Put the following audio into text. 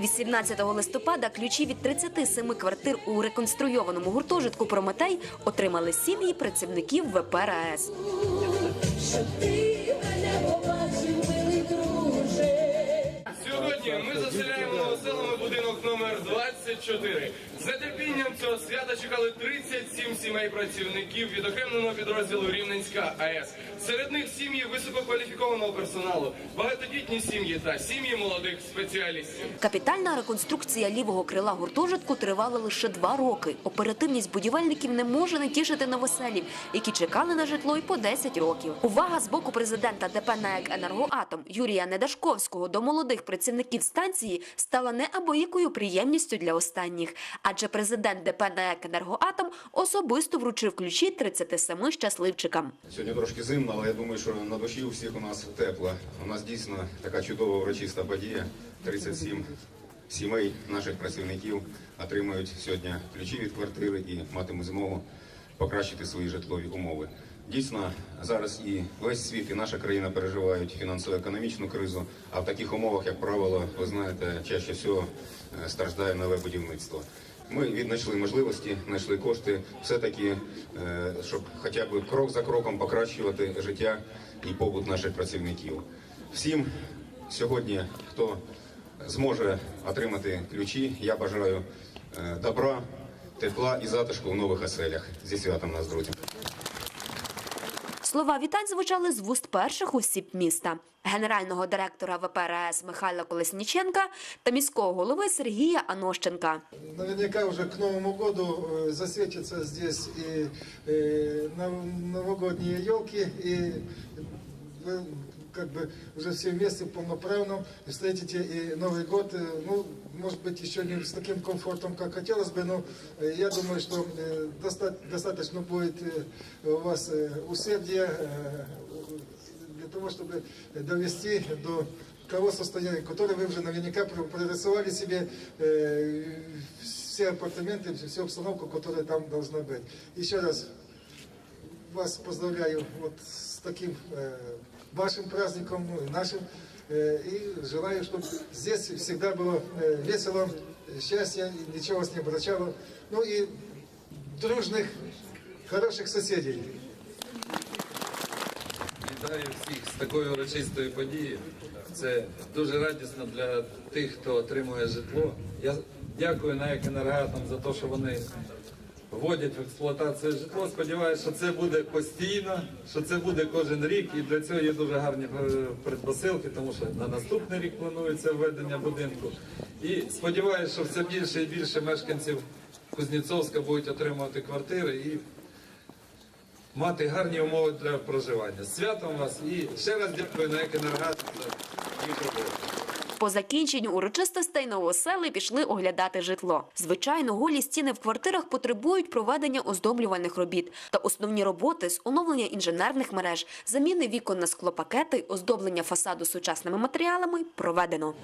18 листопада ключі від 37 квартир у реконструйованому гуртожитку Прометей отримали сім'ї працівників ВП. Сьогодні ми заселяємо новоселами будинок номер 24. З нетерпінням цього свята чекали 37 сімей працівників відокремленого підрозділу Рівненська АЕС. Серед них сім'ї висококваліфікованого персоналу, багатодітні сім'ї та сім'ї молодих спеціалістів. Капітальна реконструкція лівого крила гуртожитку тривала лише два роки. Оперативність будівельників не може не тішити новоселів, які чекали на житло й по 10 років. Увага з боку президента ДП «НАЕК Енергоатом Юрія Недашковського до молодих працівників станції стала неабиякою приємністю для останніх. Адже президент ДП «НАЕК Енергоатом особисто вручив ключі 37 щасливчикам. Сьогодні трошки зимно, але я думаю, що на душі у всіх у нас тепло. У нас дійсно така чудова урочиста подія. 37 сімей наших працівників отримають сьогодні ключі від квартири і матимуть змогу покращити свої житлові умови. Дійсно, зараз і весь світ, і наша країна переживають фінансово-економічну кризу. А в таких умовах, як правило, ви знаєте, чаще всього е, страждає нове будівництво. Ми віднайшли можливості, знайшли кошти, все-таки, е, щоб хоча б крок за кроком покращувати життя і побут наших працівників. Всім сьогодні, хто зможе отримати ключі, я бажаю е, добра, тепла і затишку в нових оселях. Зі святом нас, друзі! Слова вітань звучали з вуст перших осіб міста генерального директора ВП РАЕС Михайла Колесніченка та міського голови Сергія Анощенка. Наверняка уже к Новому году э, засветятся здесь и э, нов- новогодние елки, и вы как бы уже все вместе полноправно встретите и Новый год, э, ну, может быть, еще не с таким комфортом, как хотелось бы, но э, я думаю, что э, доста- достаточно будет у вас усердия для того, чтобы довести до того состояния, которое вы уже наверняка пр- прорисовали себе все апартаменты, всю обстановку, которая там должна быть. Еще раз вас поздравляю вот с таким э, вашим праздником, ну и нашим, э, и желаю, чтобы здесь всегда было э, весело, э, счастье, и ничего вас не обращало, ну и дружных, хороших соседей. Вітаю всіх з такою урочистою подією. Це дуже радісно для тих, хто отримує житло. Я дякую НАЕК «Енергоатом» за те, що вони вводять в експлуатацію житло. Сподіваюся, що це буде постійно, що це буде кожен рік. І для цього є дуже гарні е, предпосилки, тому що на наступний рік планується введення будинку. І сподіваюся, що все більше і більше мешканців Кузнєцовська будуть отримувати квартири і мати гарні умови для проживання. Святом вас і ще раз дякую на «Екенергат» за їх роботу. По закінченню урочистостей новосели пішли оглядати житло. Звичайно, голі стіни в квартирах потребують проведення оздоблювальних робіт та основні роботи з оновлення інженерних мереж, заміни вікон на склопакети, оздоблення фасаду сучасними матеріалами проведено.